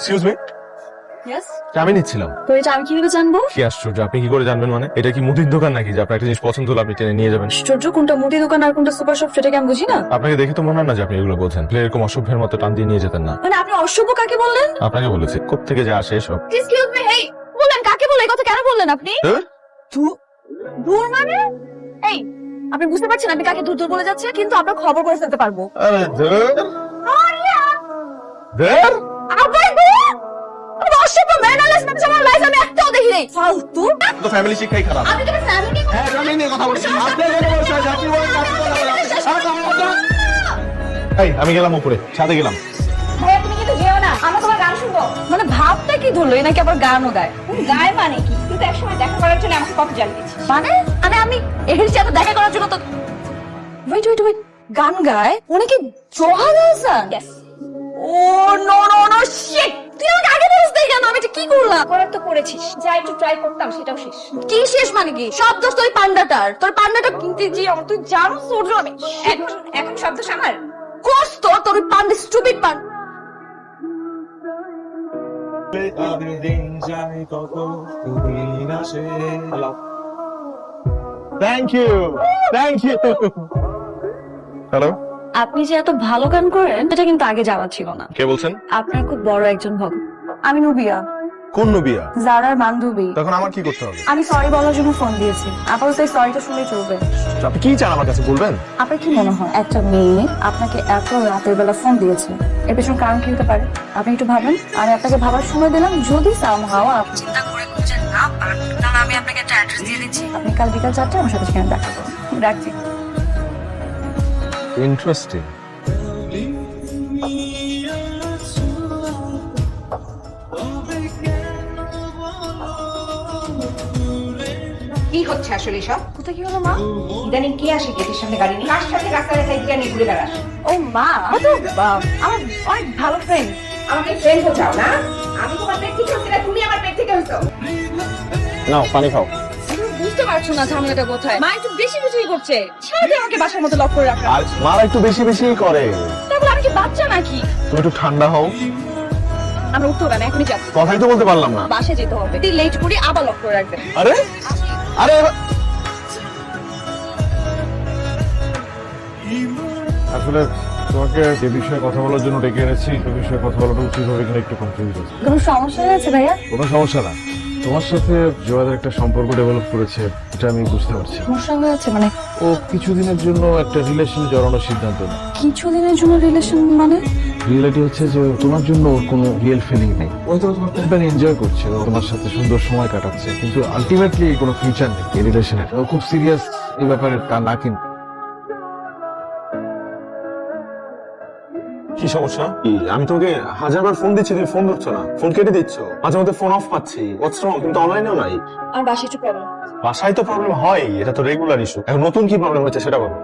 Excuse me yes আমি নিচ্ছিলাম। তো এটা আমি কীভাবে জানব? কি আশ্চর্য আপনি কি করে জানবেন মানে? এটা কি মুদির দোকান নাকি যে আপনার একটা জিনিস পছন্দ হলো আপনি টেনে নিয়ে যাবেন? আশ্চর্য কোনটা মুদি দোকান আর কোনটা সুপার শপ সেটাকে আমি বুঝি না? আপনাকে দেখে তো মনে হয় না যে আপনি এগুলো বোঝেন। এরকম অসভ্যের মতো টান দিয়ে নিয়ে যেতেন না। মানে আপনি অসভ্য কাকে বললেন? আপনাকে বলেছি কোথেকে যে আসে এসব। এক্সকিউজ মি হেই বললেন কাকে বলে কথা কেন বললেন আপনি। দূর দূর মানে? এই আপনি বুঝতে পারছেন আপনি কাকে দূর দূর বলে যাচ্ছে কিন্তু আপনার খবর করে ফেলতে পারব। আরে ধুর। ধুর। নাই ফালতু তো ফ্যামিলি শিক্ষাই খারাপ। আমি তোকে ফ্যামিলি হ্যাঁ আমি নিয়ে কথা বলছি। আপনি এখানে বসে আপনি বলেন, আপনি বলেন, এই আমি গেলাম উপরে ছাদে গেলাম। ভাইয়া তুমি কিন্তু যেও না আমরা তোমার গান শুনব। মানে ভাবটা কি ধরলো? এই নাকি আবার গানও গায়। গায় মানে কি? কিন্তু একসময় দেখা করার জন্য আমাকে কপি জ্বালিয়েছি মানে? মানে আমি এর সাথে দেখা করার জন্য তো ওয়েট ওয়েট ওয়েট গান গায়? উনি কি Johad Hasan oh no no no shit করেছিস? যা একটু ট্রাই করতাম সেটাও শেষ। কি শেষ মানে কি? সব দোষ তো ওই পান্ডাটার। তোর পান্ডাটা কিনতে যে আমার তুই জানো তোর আমি এখন এখন শব্দ আমার? কোর্স তোর তোর ওই panda stupid panda thank you thank you hello আপনি যে এত ভালো গান করেন সেটা কিন্তু আগে যাওয়া ছিল না। কে বলছেন? আপনার খুব বড় একজন ভক্ত আমি নুবিয়া। কোন নবিয়া জারার বান্ধবী। তখন আমার কি করতে হবে? আমি সরি বলার জন্য ফোন দিয়েছি। আপাতত এই সরিটা শুনেই চলবে। আপনি কি চান আমার কাছে বলবেন? আপনার কি মনে হয়? একটা মেয়ে আপনাকে এত রাতের বেলা ফোন দিয়েছে। এর পেছনে কারণ কি হতে পারে? আপনি একটু ভাবেন। আমি আপনাকে ভাবার সময় দিলাম যদি সামহাও আপনি চিন্তা করে খুঁজে না পারেন তাহলে আমি আপনাকে একটা অ্যাড্রেস দিয়ে দিচ্ছি। আপনি কাল বিকাল চারটে আমার সাথে সেখানে দেখা করুন। রাখছি। ইন্টারেস্টিং কি হচ্ছে আসলে সব কোথায় কি হলো মা? ইদানিং কে আসে গেটের সামনে গাড়ি নিয়ে? কার সাথে রাস্তায় রাস্তায় ইদানিং ঘুরে বেড়াস ও মা আমার তো আমার অনেক ভালো ফ্রেন্ড আমাকে ফ্রেন্ড চাও না? আমি তোমার পেট থেকে হচ্ছি না তুমি আমার পেট থেকে হচ্ছো। নাও পানি খাও। বুঝতে পারছ না ঝামেলাটা কোথায়? মা একটু বেশি বেশি করছে। আমাকে বাসার মতো লক করে রাখা। মারা একটু বেশি বেশি করে। তারপর আমি কি বাচ্চা নাকি? তুমি একটু ঠান্ডা হও। আমরা উঠতে হবে আমি এখনই যাব কথাই তো বলতে পারলাম না। বাসে যেতে হবে। তুই লেট করি আবার লক করে রাখবে। আরে? আরে আসলে তোমাকে যে বিষয়ে কথা বলার জন্য ডেকে এনেছি সে বিষয়ে কথা বলাটা উচিত হবে কিনা একটু কনফিউজ আছে কোনো সমস্যা হয়েছে ভাইয়া? কোনো সমস্যা না। তোমার সাথে জোয়াদের একটা সম্পর্ক ডেভেলপ করেছে এটা আমি বুঝতে পারছি। সমস্যা হয়েছে মানে? ও কিছুদিনের জন্য একটা রিলেশন জড়ানোর সিদ্ধান্ত নেয়। কিছুদিনের জন্য রিলেশন মানে? রিয়েলিটি হচ্ছে যে তোমার জন্য ওর কোনো রিয়েল ফিলিং নেই। ও তো তোমার কোম্পানি এনজয় করছে ও তোমার সাথে সুন্দর সময় কাটাচ্ছে কিন্তু আলটিমেটলি কোনো ফিউচার নেই এই রিলেশনের ও খুব সিরিয়াস এই ব্যাপারে তা না কিন্তু কি সমস্যা? কি আমি তোমাকে হাজারবার ফোন দিচ্ছি তুমি ফোন ধরছো না। ফোন কেটে দিচ্ছ। মাঝে মধ্যে ফোন অফ পাচ্ছি। হোয়াটস রং তুমি তো অনলাইনেও নাই। আমার বাসায় একটু প্রবলেম বাসায় তো প্রবলেম হয় এটা তো রেগুলার ইস্যু এখন নতুন কি প্রবলেম হচ্ছে সেটা বলো।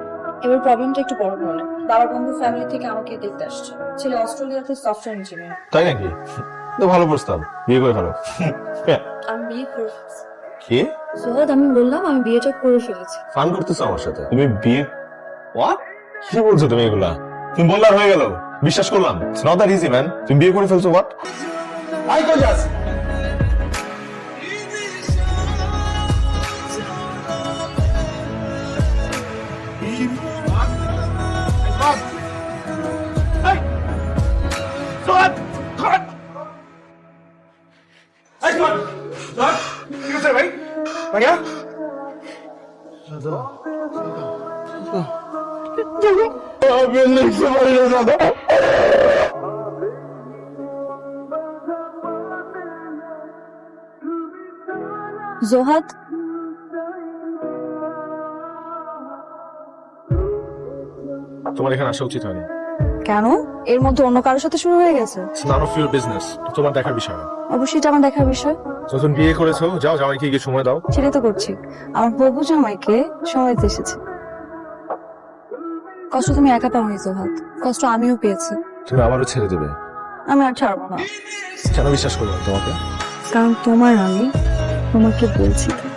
এবার প্রবলেমটা একটু বড় ধরনের বাবার বন্ধু ফ্যামিলি থেকে আমাকে দেখতে আসছে। ছেলে অস্ট্রেলিয়াতে সফটওয়্যার ইঞ্জিনিয়ার তাই নাকি? তো ভালো প্রস্তাব। বিয়ে করে ফেলো। হ্যাঁ। আমি বিয়ে করে কি? সোহাদ আমি বললাম আমি বিয়েটা করে ফেলেছি। ফান করতেছো আমার সাথে? তুমি বিয়ে What? কি বলছো তুমি এগুলা? তুমি বললার হয়ে গেল। বিশ্বাস করলাম। It's not that easy man তুমি বিয়ে করে ফেলছো হোয়াট আই কই যাস আমি লিখতে পারি না দাদা জোহাদ তোমার এখানে আসা উচিত হয়নি। কেন? এর মধ্যে অন্য কারোর সাথে শুরু হয়ে গেছে? নান অফ ইউর বিজনেস তোমার দেখার বিষয় না। অবশ্যই এটা আমার দেখার বিষয়। যখন বিয়ে করেছ? যাও জামাইকে গিয়ে সময় দাও। সেটাই তো করছি। আমার বউ জামাইকে সময় দিতে এসেছে। কষ্ট তুমি একা পাও নি জোহাদ কষ্ট আমিও পেয়েছি। তুমি আবারও ছেড়ে দেবে। আমি আর ছাড়বো না। কেন বিশ্বাস করব তোমাকে? কারণ তোমার আমি তোমাকে বলছি তো।